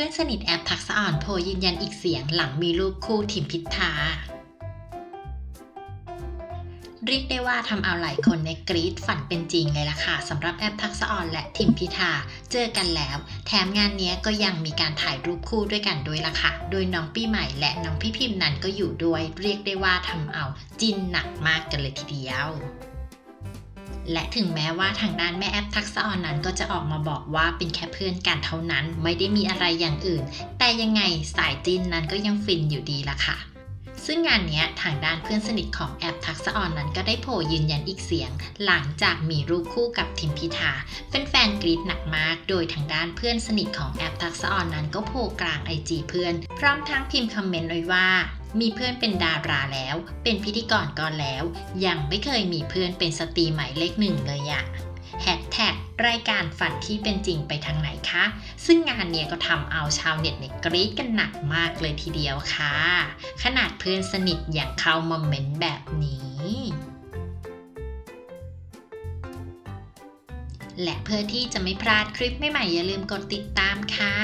พื่อนสนิทแอปทักษะอ่อนโพยืนยันอีกเสียงหลังมีรูปคู่ทิมพิธาเรียกได้ว่าทำเอาหลายคนในกรีดฝันเป็นจริงเลยล่ะค่ะสำหรับแอปทักษะอ่อนและทิมพิธาเจอกันแล้ว แถมงานนี้ก็ยังมีการถ่ายรูปคู่ด้วยกันด้วยล่ะค่ะ โดยน้องปีใหม่และน้องพี่พิมพ์นั้นก็อยู่ด้วย เรียกได้ว่าทำเอาจินหนักมากกันเลยทีเดียว และถึงแม้ว่าทางด้านแม่แอปทักษะออนนั้นก็จะออกมาบอกว่าเป็นแค่เพื่อนกันเท่านั้น ไม่ได้มีอะไรอย่างอื่น แต่ยังไงสายจินนั้นก็ยังฟินอยู่ดีละค่ะ ซึ่งงานนี้ทางด้านเพื่อนสนิทของแอปทักษออนนั้นก็ได้โผล่ยืนยันอีกเสียง หลังจากมีรูปคู่กับทิมพิธาแฟนๆกรีดหนักมาก โดยทางด้านเพื่อนสนิทของแอปทักษออนนั้นก็โผล่กลางไอจีเพื่อน พร้อมทั้งพิมพ์คอมเมนต์ไว้ว่ามีเพื่อนเป็นดาราแล้ว เป็นพิธีกรก็แล้ว ยังไม่เคยมีเพื่อนเป็นสตรีหมายเลขหนึ่งเลยอะ รายการฝันที่เป็นจริงไปทางไหนคะ ซึ่งงานเนี้ยก็ทำเอาชาวเน็ตเนี่ยกรี๊ดกันหนักมากเลยทีเดียวค่ะ ขนาดเพื่อนสนิทอย่างเข้ามาเมนต์แบบนี้และเพื่อที่จะไม่พลาดคลิปใหม่ๆอย่าลืมกดติดตามค่ะ